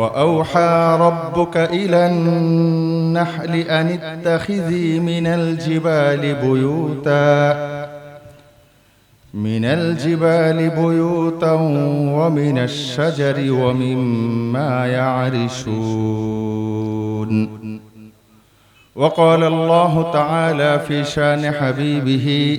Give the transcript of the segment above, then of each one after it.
وأوحى ربك إلى النحل أن اتخذي من الجبال بيوتا من الجبال بيوتا ومن الشجر ومما يعرشون. وقال الله تعالى في شان حبيبه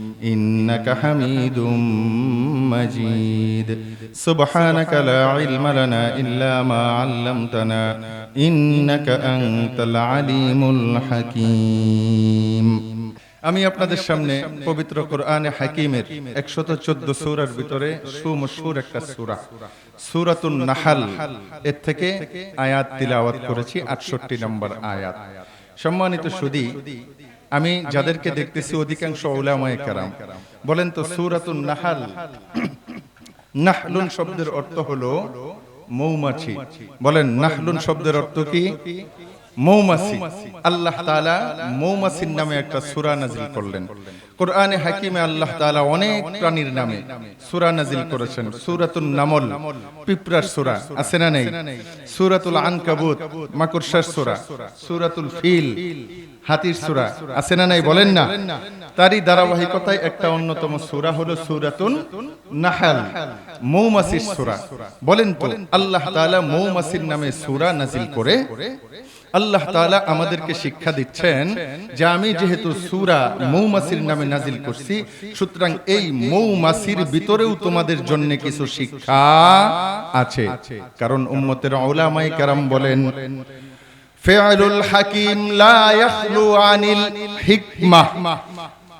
إنك حميد مجيد سبحانك لا علم لنا إلا ما علمتنا إنك أنت العليم الحكيم আমি আপনাদের সামনে পবিত্র কোরআনে হাকিমের একশত চোদ্দ সূরার ভিতরে সুমশুর একটা সূরা সূরাতুন নাহাল এর থেকে আয়াত তিলাওয়াত করেছি আটষট্টি নম্বর আয়াত সম্মানিত সুদী আমি যাদেরকে দেখতেছি অধিকাংশ ওলামায় কারাম। বলেন তো সুরাতুন নাহাল। নাহলুন শব্দের অর্থ হলো মৌমাছি। বলেন নাহলুন শব্দের অর্থ কি? মৌমাছি। আল্লাহ তাআলা মৌমাছির নামে একটা সূরা নাজিল করলেন। কোরআনে হাকিমে আল্লাহ তাআলা অনেক প্রাণীর নামে সূরা নাজিল করেছেন। সূরাতুন নামল, পিঁপড়ার সূরা, আছে না নেই? সূরাতুল আনকাবুত, মাকড়সার সূরা, সূরাতুল ফিল, হাতির সূরা, আছে না নাই বলেন না? তারই ধারাবাহিকতায় একটা অন্যতম সূরা হলো সূরাতুন নাহাল, মৌমাছির সূরা। বলেন তো, আল্লাহ তাআলা মৌমাছির নামে সূরা নাজিল করে আল্লাহ তালা আমাদেরকে শিক্ষা দিচ্ছেন যে আমি যেহেতু সুরা মৌমাসির নামে নাজিল করছি, সুতরাং এই মৌমাসির ভিতরেও তোমাদের জন্য কিছু শিক্ষা আছে। কারণ উম্মতের ওলামাই কারাম বলেন ফেয়ারুল হাকিম লা ইয়াখলু আনিল হিকমাহ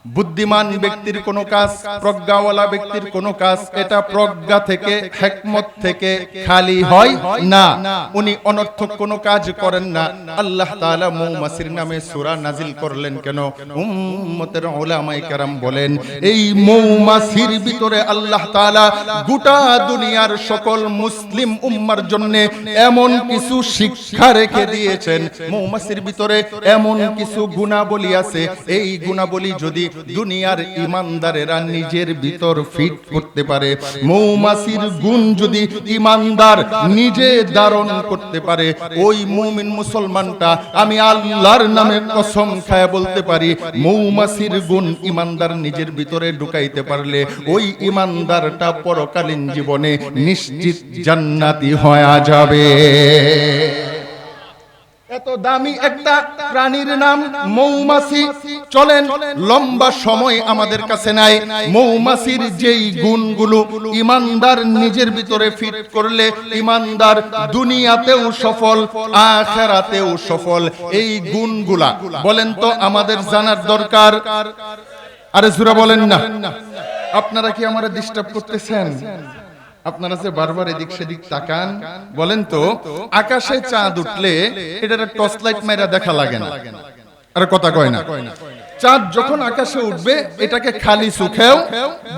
বুদ্ধিমান ব্যক্তির কোন কাজ, প্রজ্ঞাওয়ালা ব্যক্তির কোন কাজ, এটা প্রজ্ঞা থেকে, হেকমত থেকে খালি হয় না। উনি অনর্থক কোন কাজ করেন না। আল্লাহ তাআলা মৌমাছির নামে সূরা নাজিল করলেন কেন? উম্মতের উলামায়ে কেরাম বলেন, এই মৌমাছির ভিতরে আল্লাহ তাআলা গোটা দুনিয়ার সকল মুসলিম উম্মার জন্য এমন কিছু শিক্ষা রেখে দিয়েছেন। মৌমাছির ভিতরে এমন কিছু গুণাবলী আছে। এই গুণাবলী যদি দুনিয়ার ইমানদারেরা নিজের ভিতর ফিট করতে পারে। মৌমাছির গুণ যদি ইমানদার নিজে ধারণ করতে পারে, ওই মুমিন মুসলমানটা আমি আল্লাহর নামে কসম খায় বলতে পারি, মৌমাছির গুণ ইমানদার নিজের ভিতরে ঢুকাইতে পারলে ওই ইমানদারটা পরকালীন জীবনে নিশ্চিত জান্নাতি হয়ে যাবে। এত দামি একটা প্রাণীর নাম মৌমাছি। চলেন, লম্বা সময় আমাদের কাছে নাই। মৌমাছির যেই গুণগুলো ইমানদার নিজের ভিতরে ফিট করলে ইমানদার দুনিয়াতেও সফল, আখেরাতেও সফল। এই গুণগুলা, বলেন তো আমাদের জানার দরকার? আরে জুরা বলেন না। আপনারা কি আমার ডিস্টার্ব করতেছেন? আপনারা যে বারবার এদিক সেদিক তাকান, বলেন তো, আকাশে চাঁদ উঠলে এটার টর্চ লাইট মাইরা দেখা লাগে না। আর কথা কয় না। চাঁদ যখন আকাশে উঠবে, এটাকে খালি চোখেও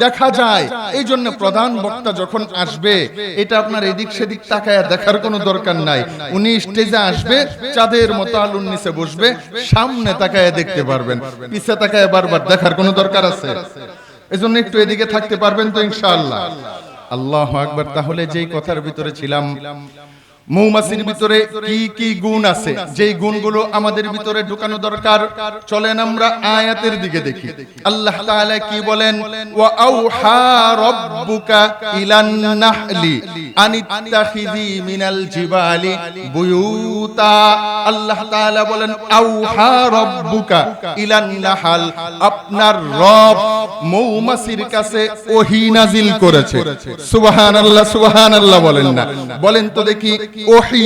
দেখা যায়। এই জন্য প্রধান বক্তা যখন আসবে, এটা আপনার এদিক সেদিক তাকায় দেখার কোনো দরকার নাই। উনি স্টেজে আসবে, চাঁদের মতো আলুর নিচে বসবে, সামনে তাকায় দেখতে পারবেন। পিছে তাকায় বারবার দেখার কোনো দরকার আছে? এজন্য একটু এদিকে থাকতে পারবেন তো ইনশাআল্লাহ। আল্লাহ আকবার তাহলে যেই কথার ভিতরে ছিলাম মৌমাছির ভিতরে কি কি গুণ আছে? যেই গুণগুলো আমাদের ভিতরে ঢুকানো দরকার, চলেন আমরা আয়াতের দিকে দেখি। আল্লাহ তাআলা কি বলেন? ওয়া রাব্বুকা ইলান নাহলি মিনাল জিবালি বুয়ুতা। আল্লাহ তাআলা বলেন রাব্বুকা ইলান নাহাল, আপনার রব মৌমাছির কাছে ওহী নাজিল করেছে। সুবহানাল্লাহ সুবহানাল্লাহ বলেন না। বলেন তো দেখি ওহি?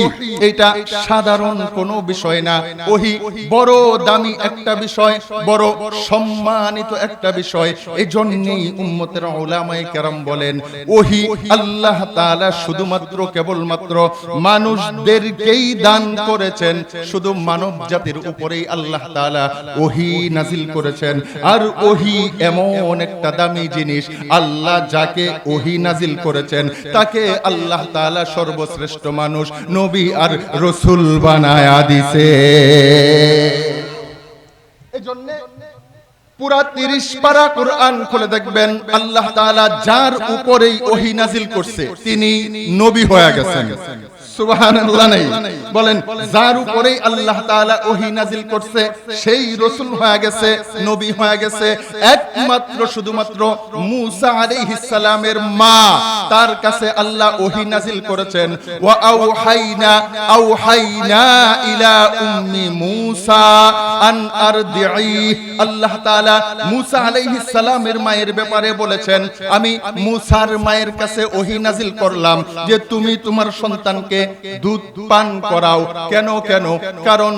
এটা সাধারণ কোনো বিষয় না। ওহি বড় দামি একটা বিষয়, বড় সম্মানিত একটা বিষয়। এই জন্যই উম্মতের ওলামায়ে কেরাম বলেন, ওহি আল্লাহ তাআলা শুধুমাত্র, কেবলমাত্র মানুষদেরকেই দান করেছেন, শুধু মানব জাতির উপরেই আল্লাহ তাআলা ওহি নাজিল করেছেন। আর ওহি এমন একটা দামি জিনিস, আল্লাহ যাকে ওহি নাজিল করেছেন, তাকে আল্লাহ তাআলা সর্বশ্রেষ্ঠ মানুষ নবী আর রসুল বানায়া দিছে। এজন্য পুরা তিরিশ পারা কোরআন খুলে দেখবেন, আল্লাহ তাআলা যার উপরেই ওহি নাজিল করছে, তিনি নবী হয়ে গেছেন। সুবহানাল্লাহ নাই। বলেন যার উপরেই আল্লাহ তাআলা ওহি নাজিল করছে সেই রাসূল হয়ে গেছে নবী হয়ে গেছে একমাত্র শুধুমাত্র মূসা আলাইহিস সালামের মা তার কাছে আল্লাহ ওহি নাজিল করেছেন। ওয়া আউহাইনা আউহাইনা ইলা উম্মি মূসা আন আরদিই আল্লাহ তাআলা মূসা আলাইহিস সালামের মায়ের ব্যাপারে বলেছেন আমি মূসার মায়ের কাছে ওহি নাজিল করলাম যে তুমি তোমার সন্তানকে দুধ পান করাও কেন কেন? কারণ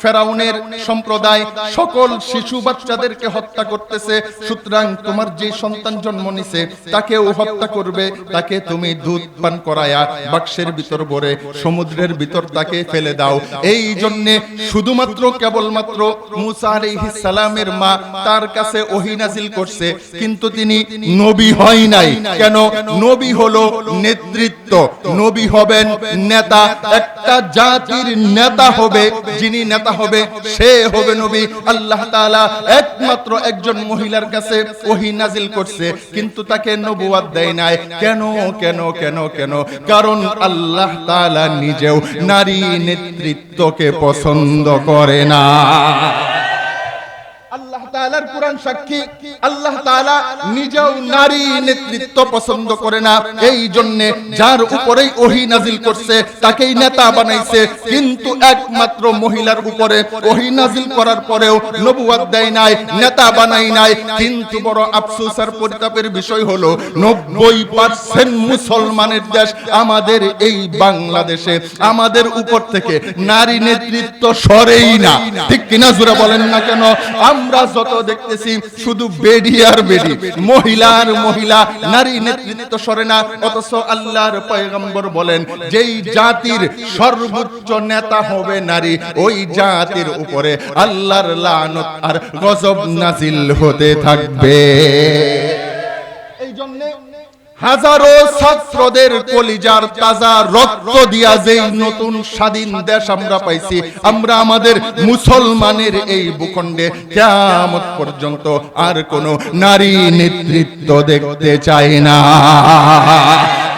ফেরাউনের সম্প্রদায় সকল শিশু বাচ্চাদেরকে হত্যা করতেছে। সুতরাং তোমার যে সন্তান জন্ম নিছে, তাকেও হত্যা করবে। তাকে তুমি দুধ পান করায়া বাক্সের ভিতর ভরে সমুদ্রের ভিতর তাকে ফেলে দাও। এই জন্য শুধুমাত্র কেবলমাত্র মুসা সালামের মা তার কাছে ওহী করছে। কিন্তু তিনি নবী হয় নাই। কেন? নবী হলো নেতৃত্ব। নবী হবেন নেতা, একটা জাতির নেতা হবে, যিনি নেতা হবে, সে হবে নবী। আল্লাহ তাআলা একমাত্র একজন মহিলার কাছে ওহী নাজিল করছে, কিন্তু তাকে নবুয়াত দেয় নাই। কেন কেন কেন কেন? কারণ আল্লাহ তাআলা নিজেও নারী নেতৃত্বকে পছন্দ করে না। পরিতাপের বিষয় হলো, নব্বই পার্সেন্ট মুসলমানের দেশ আমাদের এই বাংলাদেশে, আমাদের উপর থেকে নারী নেতৃত্ব সরেই না। ঠিক কিনা বলেন না কেন? আমরা যত দেখতেছি, শুধু বেডি আর বেডি। মহিলার মহিলা, নারী নেতৃত্ব সরে না, অথচ আল্লাহর পয়গম্বর বলেন, যেই জাতির সর্বোচ্চ নেতা হবে নারী, ওই জাতির উপরে আল্লাহর লানত আর গজব নাজিল হতে থাকবে। এই জন্য হাজারো ছাত্রদের কলিজার তাজা রক্ত দিয়া যেই নতুন স্বাধীন দেশ আমরা পাইছি, আমরা আমাদের মুসলমানের এই ভূখণ্ডে কেমন পর্যন্ত আর কোন নারী নেতৃত্ব দেখতে চাই না।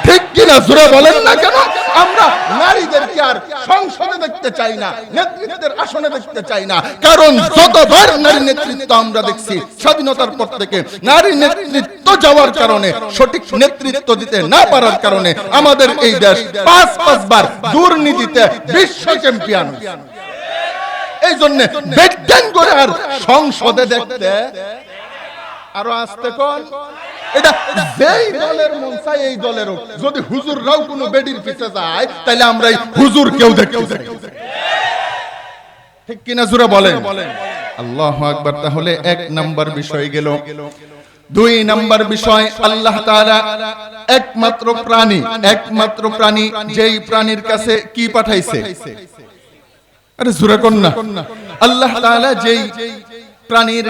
ঠিক কিনা সুরে বলেন না কেন? আমরা নারীদেরকে আর সংসদে দেখতে চাই না, নেতৃত্বের আসনে দেখতে চাই না। কারণ যতবার নারী নেতৃত্ব আমরা দেখছি, স্বাধীনতার পর থেকে নারী নেতৃত্ব যাওয়ার কারণে, সঠিক নেতৃত্ব দিতে না পারার কারণে আমাদের এই দেশ পাঁচ পাঁচবার দুর্নীতিতে বিশ্ব চ্যাম্পিয়ন এই জন্য বেজ্ঞান করে আর সংসদে দেখতে। আরও আসতে কোন? এটা যেই দলের মন চাই এই যদি হুজুররাও কোনো বেডির পিছে যায়, তাহলে আমরা এই হুজুর কেউ দেখতে চাই। ঠিক কিনা বলেন? আল্লাহ তাহলে এক নাম্বার বিষয় গেল। দুই নাম্বার বিষয়, আল্লাহ একমাত্র প্রাণী একমাত্র প্রাণী, যেই প্রাণীর কাছে কি পাঠাইছে? আরে জুরে কন্যা আল্লাহ যেই প্রাণীর